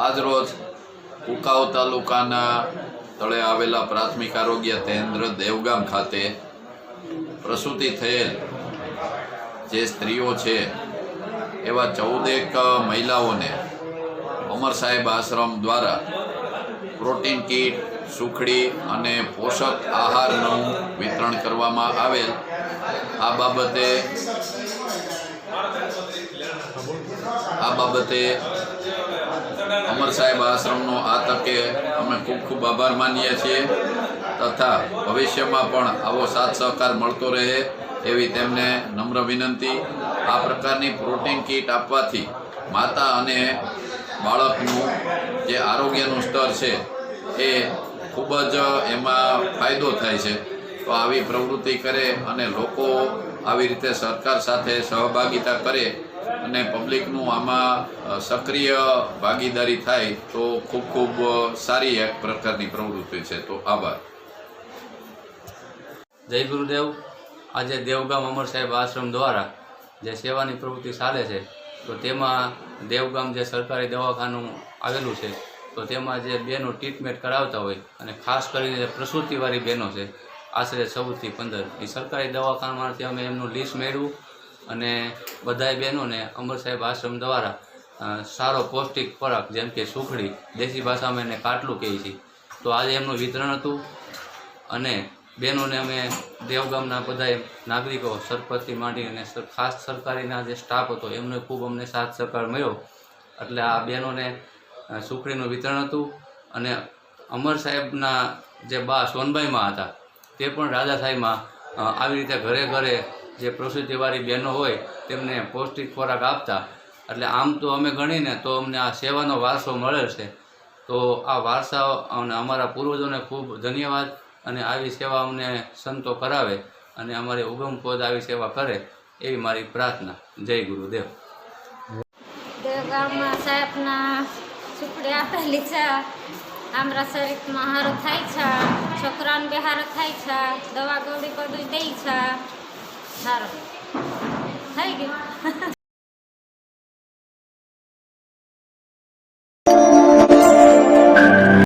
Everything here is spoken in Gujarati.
આજરોજ કુકાવ તાલુકાના તળે આવેલા પ્રાથમિક આરોગ્ય કેન્દ્ર દેવગામ ખાતે પ્રસૂતિ થયેલ જે સ્ત્રીઓ છે, એવા ચૌદેક મહિલાઓને અમર સાહેબ આશ્રમ દ્વારા પ્રોટીન કીટ, સુખડી અને પોષક આહારનું વિતરણ કરવામાં આવેલ. આ બાબતે આ બાબતે અમર સાહેબ આશ્રમનો આ તકે અમે ખૂબ ખૂબ આભાર માનીએ છીએ તથા ભવિષ્યમાં પણ આવો સાથ સહકાર મળતો રહે એવી તેમને નમ્ર વિનંતી. આ પ્રકારની પ્રોટીન કીટ આપવાથી માતા અને બાળકનું જે આરોગ્યનું સ્તર છે એ ખૂબ જ એમાં ફાયદો થાય છે. તો આવી પ્રવૃત્તિ કરે અને લોકો આવી રીતે સરકાર સાથે સહભાગિતા કરે અને પબ્લિકનું આમાં સક્રિય ભાગીદારી થાય તો ખૂબ ખૂબ સારી એક પ્રકારની પ્રવૃત્તિ છે. તો આભાર. જય ગુરુદેવ. આજે દેવગામ અમર સાહેબ આશ્રમ દ્વારા જે સેવાની પ્રવૃત્તિ ચાલે છે, તો તેમાં દેવગામ જે સરકારી દવાખાનું આવેલું છે, તો તેમાં જે બહેનો ટ્રીટમેન્ટ કરાવતા હોય અને ખાસ કરીને જે પ્રસૂતિવાળી બહેનો છે આશરે ચૌદથી પંદર એ સરકારી દવાખાનામાંથી અમે એમનું લિસ્ટ મેળવ્યું અને બધાય બહેનોને અમર સાહેબ આશ્રમ દ્વારા સારો પૌષ્ટિક ખોરાક જેમ કે સુખડી, દેશી ભાષામાં એને કાટલું કહીએ છીએ તો આજે એમનું વિતરણ હતું અને બહેનોને અમે દેવગામના બધા નાગરિકો સરપંચથી માંડી અને ખાસ સરકારીના જે સ્ટાફ હતો, એમને ખૂબ અમને સાથ સહકાર મળ્યો. એટલે આ બહેનોને સુખડીનું વિતરણ હતું અને અમર સાહેબના જે બા સોનબાઈમાં હતા તે પણ રાજાશાહીમાં આવી રીતે ઘરે ઘરે જે પ્રસૂતિવાળી બહેનો હોય તેમને પૌષ્ટિક ખોરાક આપતા. એટલે આમ તો અમે ગણીને તો અમને આ સેવાનો વારસો મળેલ છે. તો આ વારસા અને અમારા પૂર્વજોને ખૂબ ધન્યવાદ અને આવી સેવા અમને સંતો કરાવે અને અમારી ઉગમ પદ આવી સેવા કરે એવી મારી પ્રાર્થના. જય ગુરુદેવ. દેવગામમાં સાહેબના સુપડે આપેલી છે. આમરા શરીરમાં હારો થાય છે છોકરાને બે હારો થાય છે, દવા ગોળી બધું દઈ છે. સારું થઈ ગયું.